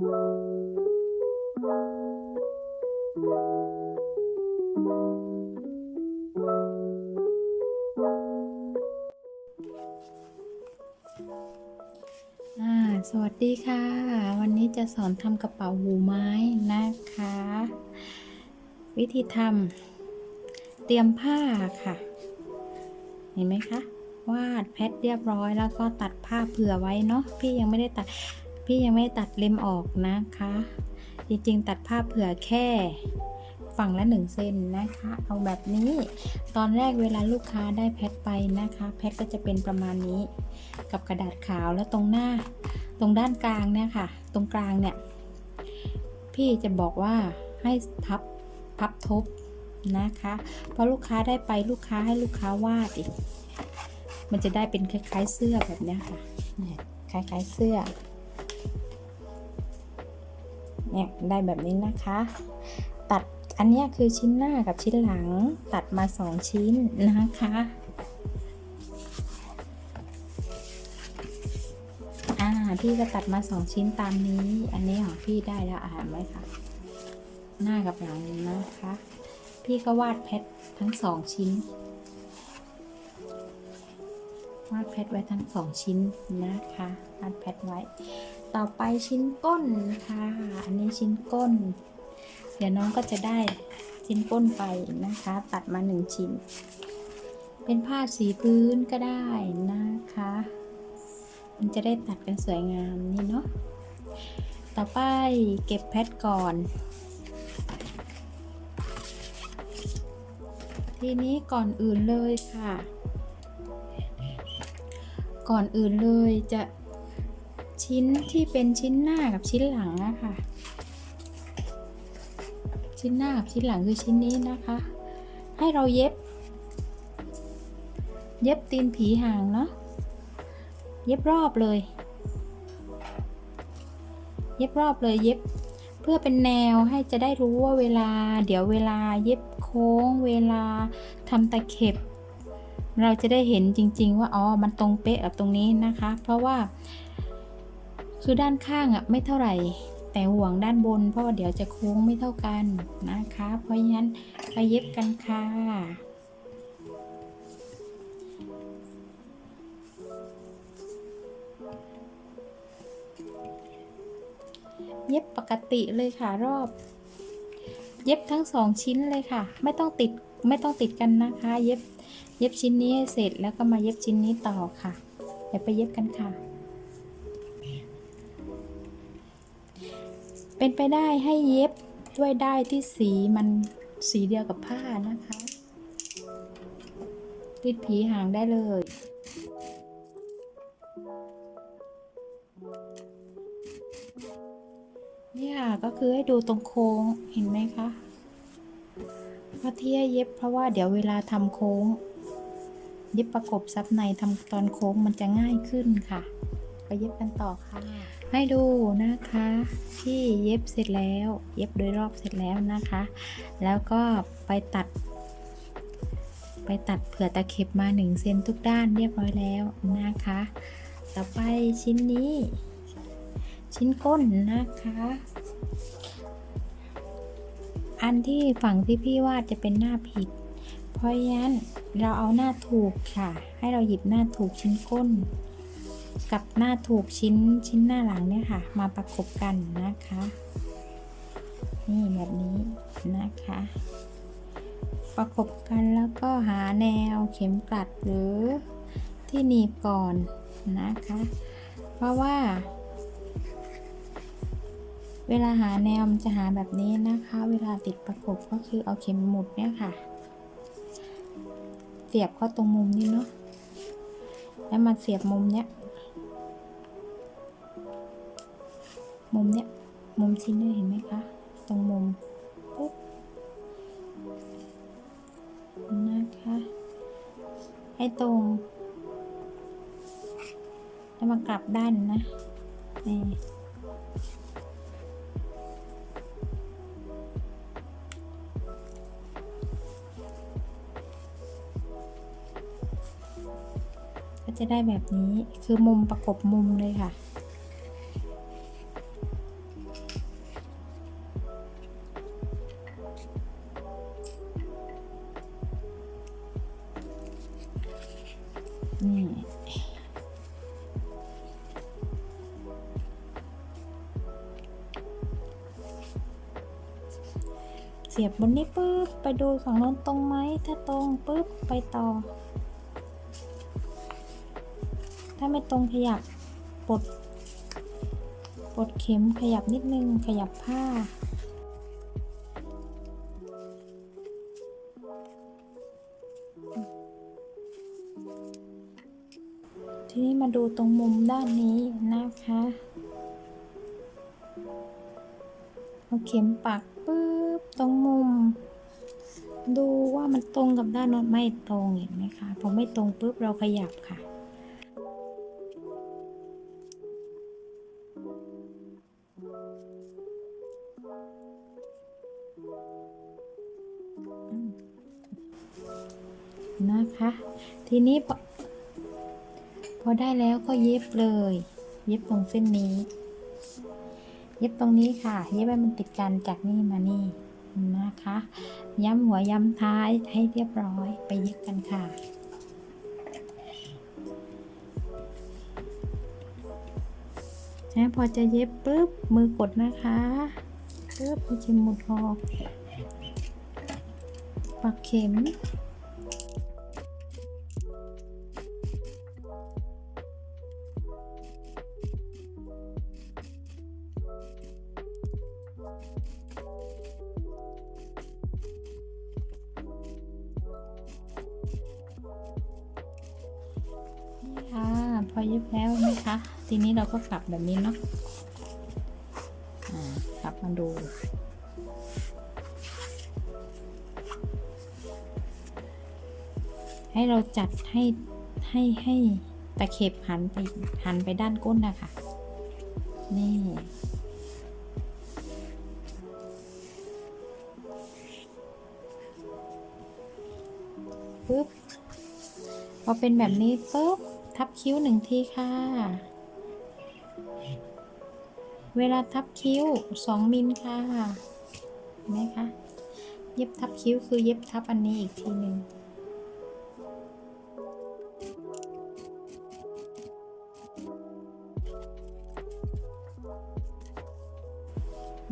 สวัสดีค่ะ วันนี้จะสอนทำกระเป๋าหูไม้นะคะ วิธีทำเตรียมผ้าค่ะ เห็นไหมคะ วาดแพทเรียบร้อยแล้วก็ตัดผ้าเผื่อไว้เนาะพี่ยังไม่ได้ตัด พี่ยังไม่ตัดเล็มออกนะคะ จริงๆ ตัดผ้าเผื่อแค่ฝั่งละหนึ่งเซนนะคะ เอาแบบนี้ ตอนแรกเวลาลูกค้าได้แพทไปนะคะ แพทก็จะเป็นประมาณนี้ กับกระดาษขาวแล้วตรงหน้า ตรงด้านกลางเนี่ยค่ะ ตรงกลางเนี่ย พี่จะบอกว่าให้พับพับทบนะคะเพราะลูกค้าได้ไปลูกค้าให้ลูกค้าวาดอีก มันจะได้เป็นคล้ายๆเสื้อแบบนี้ค่ะคล้ายๆเสื้อ เนี่ยได้แบบนี้นะคะ ตัดอันนี้คือชิ้นหน้ากับชิ้นหลังตัดมาสองชิ้นนะคะอ่าพี่ก็ตัดมาสองชิ้นตามนี้ อันนี้ของพี่ได้แล้วอ่านไหมคะหน้ากับหลังนะคะ พี่ก็วาดแพททั้งสองชิ้น วาดแพทไว้ทั้งสองชิ้นนะคะวาดแพทไว้ ต่อไปชิ้นก้นค่ะอันนี้ชิ้นก้น เดี๋ยวน้องก็จะได้ชิ้นก้นไปนะคะ ตัดมาหนึ่งชิ้น เป็นผ้าสีพื้นก็ได้นะคะ มันจะได้ตัดกันสวยงามนี่เนาะต่อไปเก็บแพทก่อน ทีนี้ก่อนอื่นเลยค่ะ ก่อนอื่นเลยจะ ชิ้นที่เป็นชิ้นหน้ากับชิ้นหลังอะคะชิ้นหน้ากับชิ้นหลังคือชิ้นนี้นะคะ ให้เราเย็บ เย็บตีนผีห่างเนาะเย็บรอบเลย เย็บรอบเลยเย็บเพื่อเป็นแนวให้จะได้รู้ว่าเวลา เดี๋ยวเวลาเย็บโค้ง เวลาทำตะเข็บ เราจะได้เห็นจริง ๆ ว่าอ๋อมันตรงเป๊ะกับตรงนี้นะคะ เพราะว่า คือด้านข้างอะไม่เท่าไหร่ แต่ห่วงด้านบน เพราะว่าเดี๋ยวจะโค้งไม่เท่ากันนะคะ เพราะฉะนั้นไปเย็บกันค่ะเย็บปกติเลยค่ะรอบ เย็บทั้งสองชิ้นเลยค่ะ ไม่ต้องติดไม่ต้องติดกันนะคะ เย็บเย็บชิ้นนี้เสร็จแล้วก็มาเย็บชิ้นนี้ต่อค่ะเดี๋ยวไปเย็บกันค่ะ เป็นไปได้ให้เย็บด้วยได้ายที่สีมันสีเดียวกับผ้านะคะ ติดผีหางได้เลยนี่ยก็คือให้ดูตรงโค้งเห็นไหมคะว่าที่ให้เย็บเพราะว่าเดี๋ยวเวลาทำโค้ง เย็บประกบซับในทำตอนโค้งมันจะง่ายขึ้นค่ะ ไปเย็บกันต่อค่ะ ให้ดูนะคะที่เย็บเสร็จแล้ว เย็บโดยรอบเสร็จแล้วนะคะ แล้วก็ไปตัด ไปตัดเผื่อตะเข็บมา1เซนทุกด้านเรียบร้อยแล้วนะคะ ต่อไปชิ้นนี้ ชิ้นก้นนะคะ อันที่ฝั่งที่พี่วาดจะเป็นหน้าผิด เพราะฉะนั้นเราเอาหน้าถูกค่ะ ให้เราหยิบหน้าถูกชิ้นก้น กับหน้าถูกชิ้นชิ้นหน้าหลังเนี่ยค่ะ มาประกบกันนะคะ นี่แบบนี้นะคะ ประกบกันแล้วก็หาแนวเข็มกลัดหรือที่หนีบก่อนนะคะ เพราะว่า เวลาหาแนวมันจะหาแบบนี้นะคะ เวลาติดประกบก็คือเอาเข็มหมุดเนี่ยค่ะ เสียบเข้าตรงมุมนี้เนาะแล้วมาเสียบมุมเนี้ย มุมเนี้ยมุมชิ้นนี้เห็นไหมคะ ตรงมุมปุ๊บนะคะให้ตรงแล้วมากลับด้านนะนี่ก็จะได้แบบนี้คือมุมประกบมุมเลยค่ะ สียบบนนี้ปุ๊บไปดูฝั่งโน้นตรงไหมถ้าตรงปุ๊บไปต่อ ถ้าไม่ตรงขยับปลดปลดเข็มขยับนิดนึงขยับผ้าทีนี้มาดูตรงมุมด้านนี้นะคะเอาเข็มปักปุ๊บ ตรงมุม ดูว่ามันตรงกับด้านโน้นไม่ตรงเห็นไหมคะพอไม่ตรงปุ๊บเราขยับค่ะ นะคะ ทีนี้พอพอได้แล้วก็เย็บเลย เย็บตรงเส้นนี้ เย็บตรงนี้ค่ะ เย็บให้มันติดกันจากนี่มานี่ นะคะ ย้ำหัวย้ำท้ายให้เรียบร้อยไปเย็บกันค่ะนะพอจะเย็บปุ๊บมือกดนะคะปุ๊บเอาเข็มหมุดออกปักเข็ม เราก็กลับแบบนี้เนาะกลับมาดู ให้เราจัดให้ให้ให้ตะเข็บหันไปหันไปด้านก้นนะคะ นี่ปึ๊บพอเป็นแบบนี้ปุ๊บทับคิ้วหนึ่งทีค่ะ เวลาทับคิ้วสองมิลค่ะเห็นไหมคะ เย็บทับคิ้วคือเย็บทับอันนี้อีกทีหนึ่ง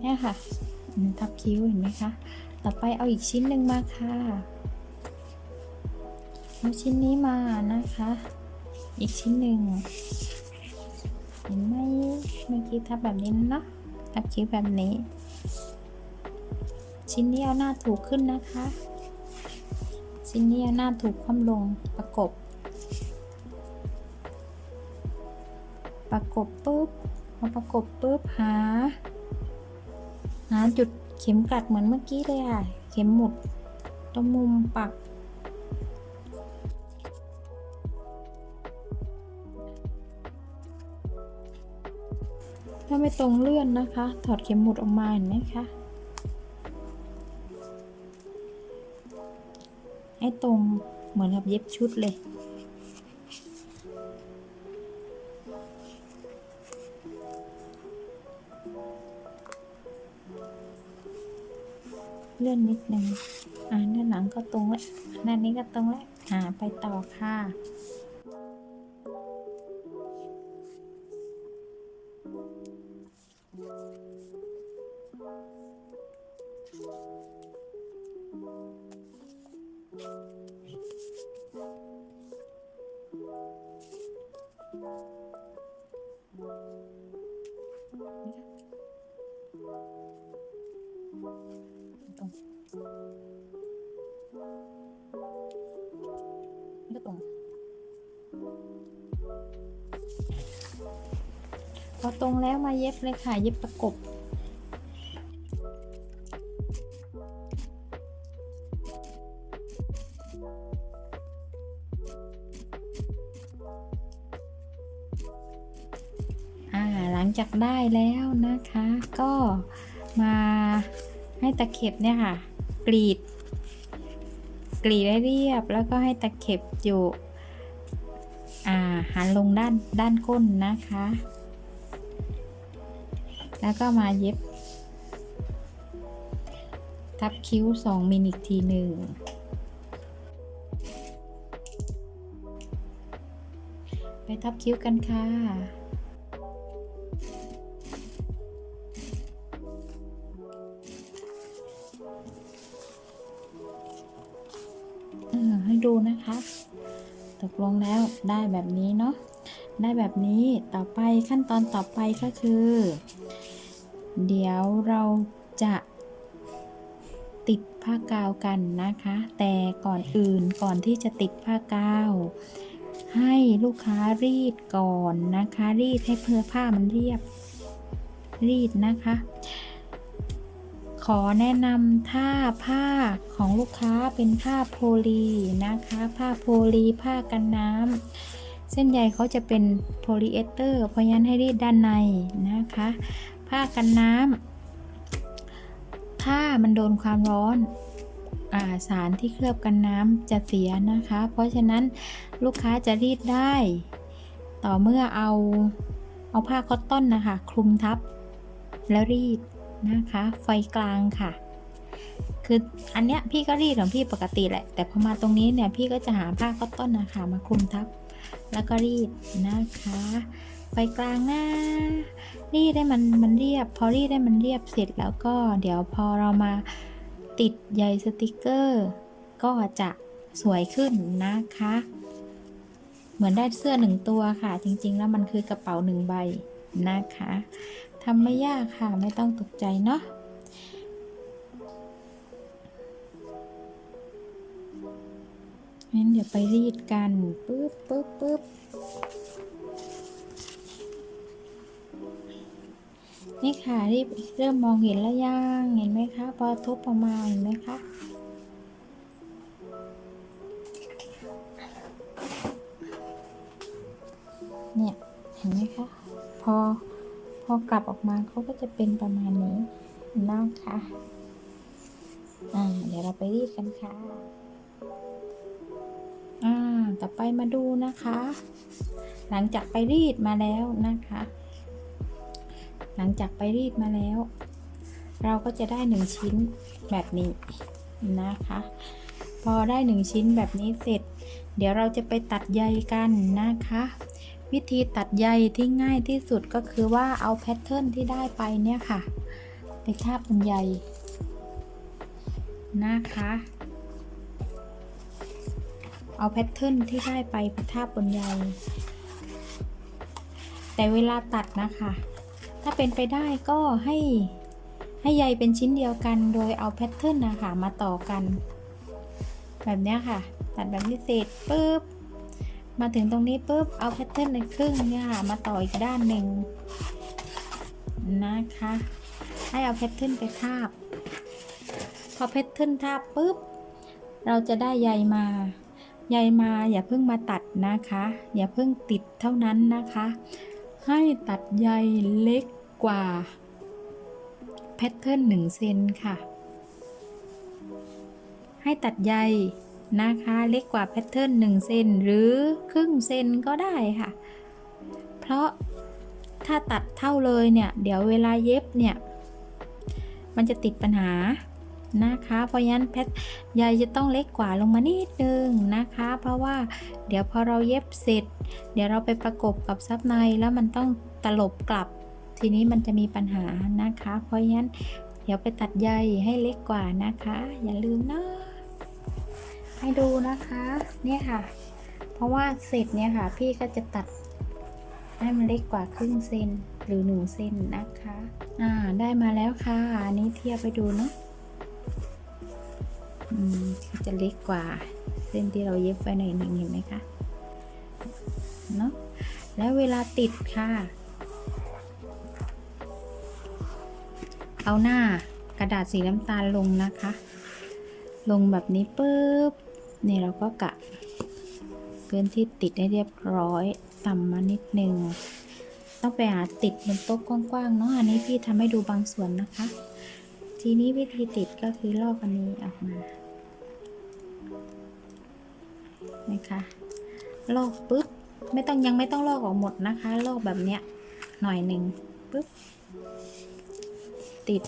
เนี่ยค่ะทับคิ้วเห็นไหมคะ ต่อไปเอาอีกชิ้นหนึ่งมาค่ะ เอาชิ้นนี้มานะคะ อีกชิ้นหนึ่ง เห็นไหมเมื่อกี้ทับแบบนี้เนาะทับคิ้วแบบนี้ ชิ้นนี้เอาหน้าถูกขึ้นนะคะ ชิ้นนี้เอาหน้าถูกคว่ำลงประกบ ประกบปุ๊บพอประกบปุ๊บหา หาจุดเข็มกลัดเหมือนเมื่อกี้เลยอะ เข็มหมุดตรงมุมปักาไม่ตรงเลื่อนนะคะ ถอดเข็มหมุดออกมาเห็นไหมคะให้ตรงเหมือนกับเย็บชุดเลยเลื่อนนิดนึงอ่าด้านหลังก็ตรงแล้วด้านนี้ก็ตรงแล้ว อ่า ไปต่อค่ะ อตรงแล้วมาเย็บเลยค่ะ เย็บประกบ หลังจากได้แล้วนะคะ ก็มาให้ตะเข็บเนี่ยค่ะ กรีด กรีดให้เรียบแล้วก็ให้ตะเข็บอยู่หันลงด้านด้านก้นนะคะ แล้วก็มาเย็บ ทับคิ้ว 2 มิลอีกทีหนึ่ง ไปทับคิ้วกันค่ะให้ดูนะคะ ตกลงแล้วได้แบบนี้เนาะได้แบบนี้ต่อไปขั้นตอนต่อไปก็คือ เดี๋ยวเราจะติดผ้ากาวกันนะคะ แต่ก่อนอื่นก่อนที่จะติดผ้ากาวให้ลูกค้ารีดก่อนนะคะ รีดให้เพื่อผ้ามันเรียบ รีดนะคะ ขอแนะนำถ้าผ้าของลูกค้าเป็นผ้าโพลีนะคะ ผ้าโพลีผ้ากันน้ำเส้นใยเขาจะเป็นโพลีเอสเตอร์ เพราะฉะนั้นให้รีดด้านในนะคะ ผ้ากันน้ำถ้ามันโดนความร้อนอาสารที่เคลือบกันน้ำจะเสียนะคะ เพราะฉะนั้นลูกค้าจะรีดได้ ต่อเมื่อเอาเอาผ้าคอตตอนนะคะ คลุมทับแล้วรีดนะคะ ไฟกลางค่ะ คืออันเนี้ยพี่ก็รีดของพี่ปกติแหละ แต่พอมาตรงนี้เนี่ยพี่ก็จะหาผ้าคอตตอนนะคะ มาคลุมทับ แล้วก็รีดนะคะ ไฟกลางนะ รีดได้มันมันเรียบ พอรีดได้มันเรียบเสร็จแล้วก็เดี๋ยวพอเรามาติดใยสติกเกอร์ ก็จะสวยขึ้นนะคะ เหมือนได้เสื้อหนึ่งตัวค่ะ จริงๆ แล้วมันคือกระเป๋าหนึ่งใบนะคะทำไม่ยากค่ะไม่ต้องตกใจเนาะงั้นเดี๋ยวไปรีดกันปึ๊บปึ๊บปึ๊บ นี่ค่ะรีบเริ่มมองเห็นแล้วยังเห็นไหมคะ พอทุบออกมาเห็นไหมคะเนี่ยเห็นไหมคะพอพอกลับออกมาเขาก็จะเป็นประมาณนี้นะคะอ่าเดี๋ยวเราไปรีดกันค่ะอ่าต่อไปมาดูนะคะ หลังจากไปรีดมาแล้วนะคะ หลังจากไปรีดมาแล้ว เราก็จะได้หนึ่งชิ้นแบบนี้นะคะ พอได้หนึ่งชิ้นแบบนี้เสร็จ เดี๋ยวเราจะไปตัดใยกันนะคะ วิธีตัดใยที่ง่ายที่สุดก็คือว่าเอาแพทเทิร์นที่ได้ไปเนี่ยค่ะ ไปทาบบนใยนะคะเอาแพทเทิร์นที่ได้ไปไปทาบบนใย แต่เวลาตัดนะคะ ถ้าเป็นไปได้ก็ให้ให้ใยเป็นชิ้นเดียวกัน โดยเอาแพทเทิร์นนะคะมาต่อกัน แบบนี้ค่ะ ตัดแบบนี้เสร็จปุ๊บ มาถึงตรงนี้ปุ๊บ เอาแพทเทิร์นในครึ่งเนี่ยค่ะ มาต่ออีกด้านหนึ่งนะคะ ให้เอาแพทเทิร์นไปทาบ พอแพทเทิร์นทาบปุ๊บ เราจะได้ใยมาใยมาอย่าเพิ่งมาตัดนะคะ อย่าเพิ่งติดเท่านั้นนะคะ ให้ตัดใยเล็ก กว่าแพทเทิร์นหนึ่งเซนค่ะ ให้ตัดใยนะคะเล็กกว่าแพทเทิร์น1เซนหรือครึ่งเซนก็ได้ค่ะ เพราะถ้าตัดเท่าเลยเนี่ยเดี๋ยวเวลาเย็บเนี่ย มันจะติดปัญหานะคะ เพราะฉะนั้นแพทใยจะต้องเล็กกว่าลงมานิดนึงนะคะ เพราะว่าเดี๋ยวพอเราเย็บเสร็จ เดี๋ยวเราไปประกบกับซับในแล้วมันต้องตลบกลับ ทีนี้มันจะมีปัญหานะคะ เพราะฉะนั้นเดี๋ยวไปตัดใยให้เล็กกว่านะคะ อย่าลืมนะให้ดูนะคะเนี่ยค่ะ เพราะว่าเสร็จเนี่ยค่ะ พี่ก็จะตัดให้มันเล็กกว่าครึ่งเซนหรือหนึ่งเซนนะคะ อ่าได้มาแล้วค่ะอันนี้เทียบไปดูเนาะอืมจะเล็กกว่าเส้นที่เราเย็บไว้หน่อยหนึ่งเห็นไหมคะเนาะแล้วเวลาติดค่ะ เอาหน้ากระดาษสีน้ำตาลลงนะคะ ลงแบบนี้ปุ๊บนี่เราก็กะพื้นที่ติดให้เรียบร้อยต่ำมานิดนึงต้องไปหาติดบนโต๊ะกว้างๆเนาะอันนี้พี่ทำให้ดูบางส่วนนะคะ ทีนี้วิธีติดก็คือลอกอันนี้ออกมานะคะลอกปุ๊บไม่ต้องยังไม่ต้องลอกออกหมดนะคะ ลอกแบบเนี้ยหน่อยหนึ่งปุ๊บ ติด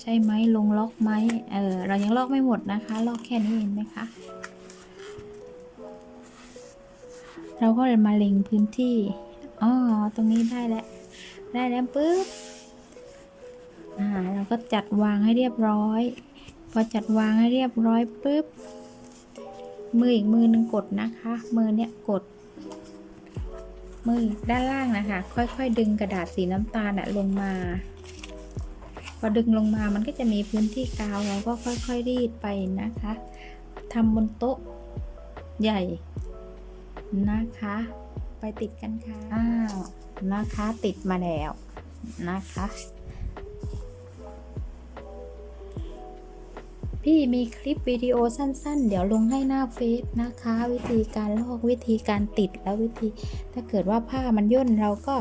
ใช่ไหมลงล็อกไหมเออเรายังล็อกไม่หมดนะคะล็อกแค่นี้เห็นไหมคะเราก็เลยมาเล็งพื้นที่อ๋อตรงนี้ได้แล้ว ได้แล้วปุ๊บอ่าเราก็จัดวางให้เรียบร้อย พอจัดวางให้เรียบร้อยปุ๊บมืออีกมือหนึ่งกดนะคะ มือเนี่ยกด มือด้านล่างนะคะ ค่อยๆ ดึงกระดาษสีน้ำตาลอะลงมา อดึงลงมามันก็จะมีพื้นที่กาวเราก็ค่อยๆรีดไปนะคะทำบนโต๊ะใหญ่นะคะ ไปติดกันค่ะอ้าวนะคะติดมาแล้วนะคะพี่มีคลิปวิดีโอสั้นๆ เดี๋ยวลงให้หน้าเฟซนะคะ วิธีการลอกวิธีการติดแล้ววิธี ถ้าเกิดว่าผ้ามันย่นเราก็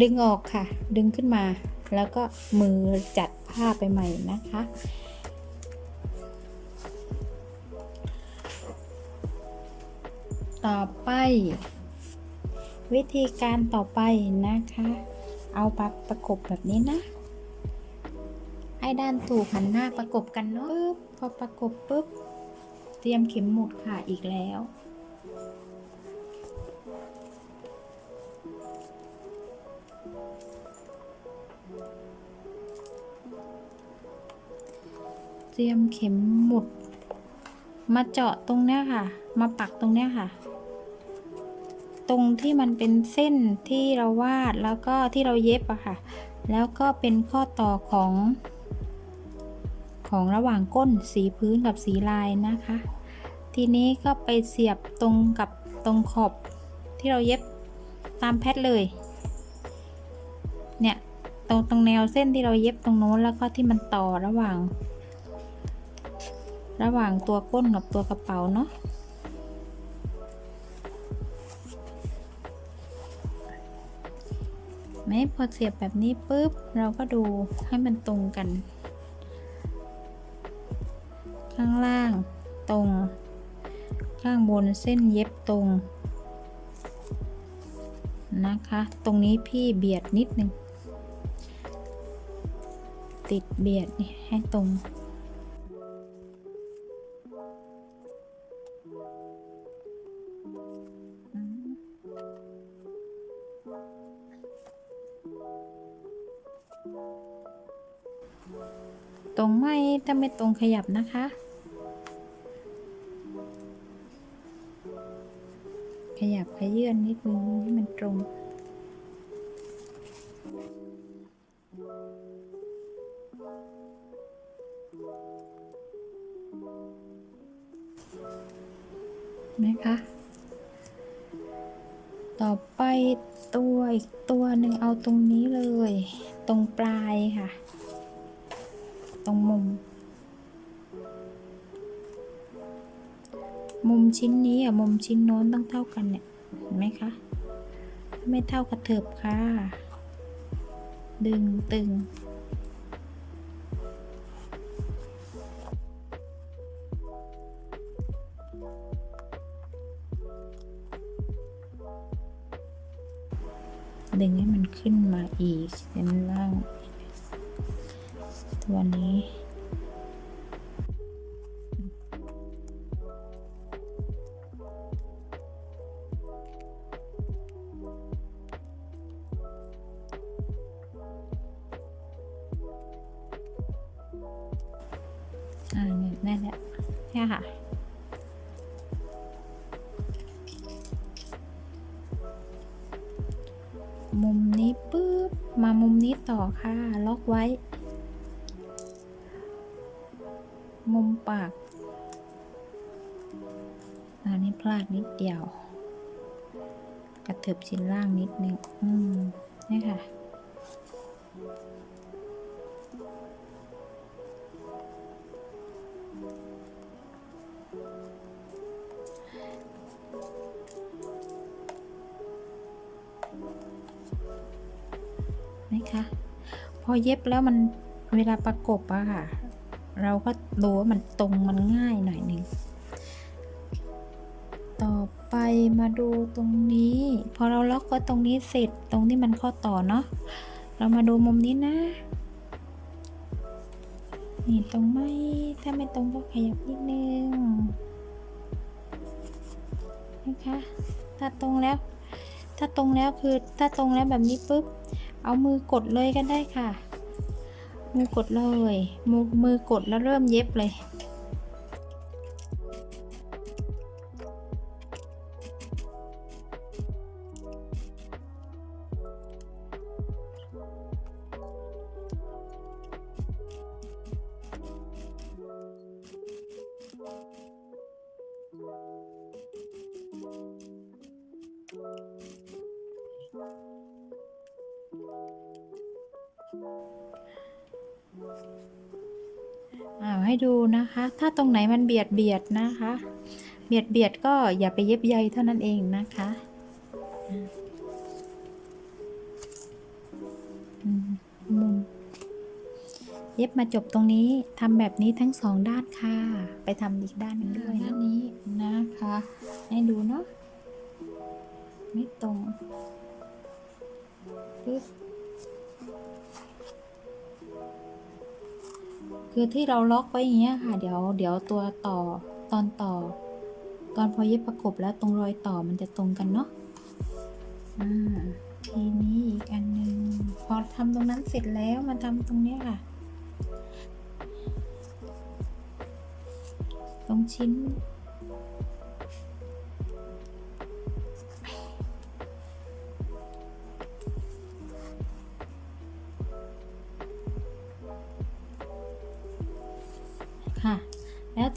ดึงออกค่ะ ดึงขึ้นมา แล้วก็มือจัด ผ้าไปใหม่นะคะ ต่อไป วิธีการต่อไปนะคะ เอาปักประกบแบบนี้นะ ให้ด้านถูกหันหน้าประกบกันเนาะปึ๊บพอประกบปุ๊บ เตรียมเข็มหมุดค่ะอีกแล้ว เตรียมเข็มหมุด มาเจาะตรงเนี้ยค่ะ มาปักตรงเนี้ยค่ะ ตรงที่มันเป็นเส้นที่เราวาดแล้วก็ที่เราเย็บอะค่ะ แล้วก็เป็นข้อต่อของ ของระหว่างก้นสีพื้นกับสีลายนะคะ ทีนี้ก็ไปเสียบตรงกับตรงขอบที่เราเย็บตามแพทเลย เนี่ย ตรงตรงแนวเส้นที่เราเย็บตรงโน้นแล้วก็ที่มันต่อระหว่าง ระหว่างตัวก้นกับตัวกระเป๋าเนาะไหมพอเสียบแบบนี้ปุ๊บ เราก็ดูให้มันตรงกัน ข้างล่างตรง ข้างบนเส้นเย็บตรง นะคะ ตรงนี้พี่เบียดนิดนึง ติดเบียดนี่ให้ตรงาไม่ตรงขยับนะคะ ขยับขยื่นนิดนึงให้มันตรงนะคะ ต่อไปตัวอีกตัวหนึ่งเอาตรงนี้เลย ตรงปลายค่ะ ตรงมุม มุมชิ้นนี้อะมุมชิ้นโน้นต้องเท่ากันเนี่ยเห็นไหมคะถ้าไม่เท่ากระเถิบค่ะ ดึงตึง ดึงให้มันขึ้นมาอีกด้านล่าง ตัวนี้ ค่ะ ล็อกไว้ มุมปาก อันนี้พลาดนิดเดียว กระเถิบชิ้นล่างนิดนึง อืม นี่ค่ะนะคะ พอเย็บแล้วมันเวลาประกบอะค่ะ เราก็ดูว่ามันตรงมันง่ายหน่อยหนึ่งต่อไปมาดูตรงนี้ พอเราล็อกก็ตรงนี้เสร็จตรงที่มันข้อต่อเนาะเรามาดูมุมนี้นะนี่ตรงไหมถ้าไม่ตรงก็ขยับนิดนึงนะคะถ้าตรงแล้ว ถ้าตรงแล้วคือถ้าตรงแล้วแบบนี้ปุ๊บ เอามือกดเลยก็ได้ค่ะ มือกดเลย มือมือกดแล้วเริ่มเย็บเลย ถ้าตรงไหนมันเบียดเบียดนะคะ เบียดเบียดก็อย่าไปเย็บใยเท่านั้นเองนะคะมุมเย็บมาจบตรงนี้ทำแบบนี้ทั้งสองด้านค่ะ ไปทำอีกด้านหนึงด้วยด้านนี้นะคะ ให้ดูเนาะไม่ตรงปึ๊บ คือที่เราล็อกไว้อย่างเงี้ยค่ะ เดี๋ยวเดี๋ยวตัวต่อตอนต่อ ตอนพอเย็บประกบแล้วตรงรอยต่อมันจะตรงกันเนาะอ่าทีนี้อีกอันหนึ่งพอทำตรงนั้นเสร็จแล้วมาทำตรงเนี้ยค่ะ ตรงชิ้น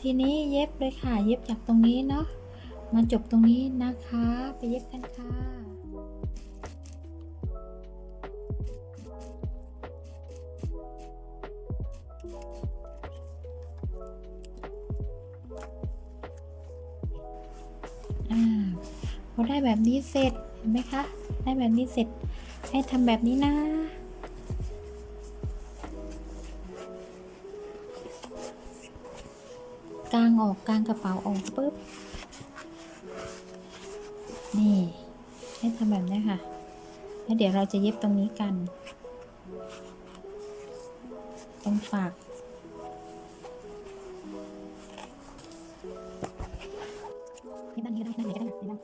ทีนี้เย็บเลยค่ะ เย็บจากตรงนี้เนาะมาจบตรงนี้นะคะ ไปเย็บกันค่ะอ่าพอได้แบบนี้เสร็จเห็นไหมคะ ได้แบบนี้เสร็จให้ทำแบบนี้นะ กางออกกางกระเป๋าออกปุ๊บ นี่ ให้ทำแบบนี้ค่ะ แล้วเดี๋ยวเราจะเย็บตรงนี้กัน ตรงฝากเย็บด้านนี้ด้านไหนก็ได้เย็บด้าน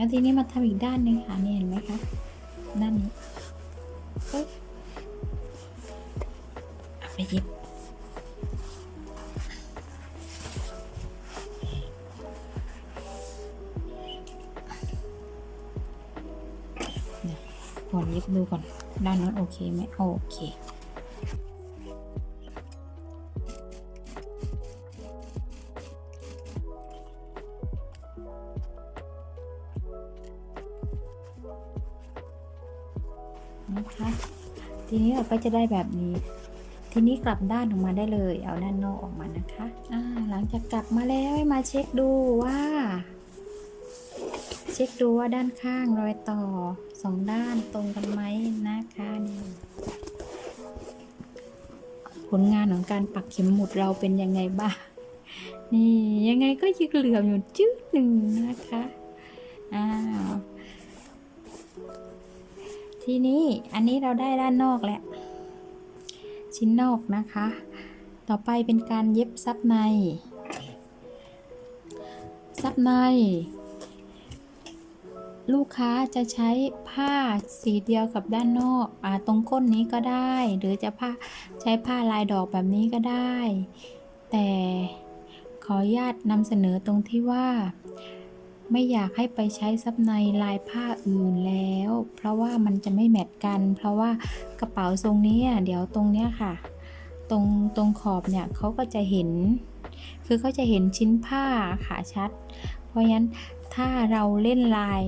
แล้วทีนี้มาทำอีกด้านหนึ่งค่ะนี่เห็นไหมคะด้านนี้ปึ๊บเอาไปเย็บก่อนเย็บดูก่อนด้านนั้นโอเคไหมโอเค ก็จะได้แบบนี้ ทีนี้กลับด้านออกมาได้เลย เอาด้านนอกออกมานะคะอ่าหลังจากกลับมาแล้วให้มาเช็คดูว่า เช็คดูว่าด้านข้างรอยต่อสองด้านตรงกันไหมนะคะนี่ผลงานของการปักเข็มหมุดเราเป็นยังไงบ้างนี่ยังไงก็ยังเหลือมอยู่จืดหนึ่งนะคะอ้าวทีนี้อันนี้เราได้ด้านนอกแล้ว ชิ้นนอกนะคะ ต่อไปเป็นการเย็บซับใน ซับใน ลูกค้าจะใช้ผ้าสีเดียวกับด้านนอกอตรงก้นนี้ก็ได้ หรือจะผ้าใช้ผ้าลายดอกแบบนี้ก็ได้ แต่ขออนุญาตนำเสนอตรงที่ว่า ไม่อยากให้ไปใช้ซับในลายผ้าอื่นแล้ว เพราะว่ามันจะไม่แมทกัน เพราะว่ากระเป๋าทรงนี้อะเดี๋ยวตรงเนี้ยค่ะ ตรงตรงขอบเนี่ยเขาก็จะเห็น คือเขาจะเห็นชิ้นผ้าขาชัด เพราะฉะนั้นถ้าเราเล่นลาย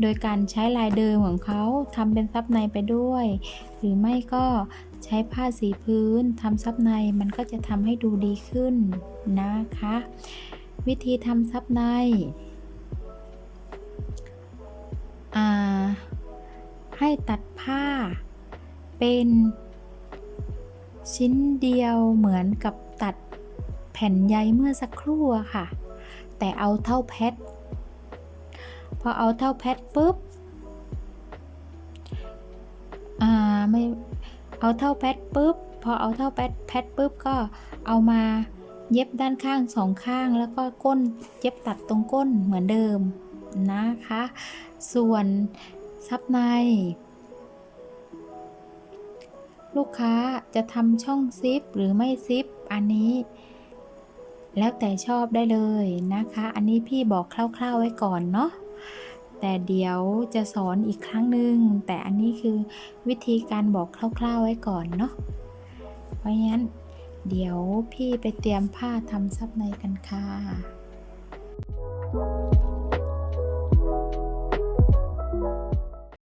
โดยการใช้ลายเดิมของเขาทำเป็นซับในไปด้วย หรือไม่ก็ใช้ผ้าสีพื้นทำซับในมันก็จะทำให้ดูดีขึ้นนะคะ วิธีทำซับในให้ตัดผ้า เป็นชิ้นเดียวเหมือนกับตัดแผ่นใยเมื่อสักครู่ค่ะ แต่เอาเท่าแพทพอเอาเท่าแพทปุ๊บอ่าไม่เอาเท่าแพทปุ๊บ พอเอาเท่าแพทแพทปุ๊บก็เอามา เย็บด้านข้างสองข้างแล้วก็ก้นเย็บตัดตรงก้นเหมือนเดิมนะคะ ส่วนซับใน ลูกค้าจะทำช่องซิปหรือไม่ซิปอันนี้ แล้วแต่ชอบได้เลยนะคะ อันนี้พี่บอกคร่าวๆไว้ก่อนเนาะแต่เดี๋ยวจะสอนอีกครั้งหนึ่งแต่อันนี้คือวิธีการบอกคร่าวๆไว้ก่อนเนาะเพราะงั้น เดี๋ยวพี่ไปเตรียมผ้าทำซับในกันค่ะ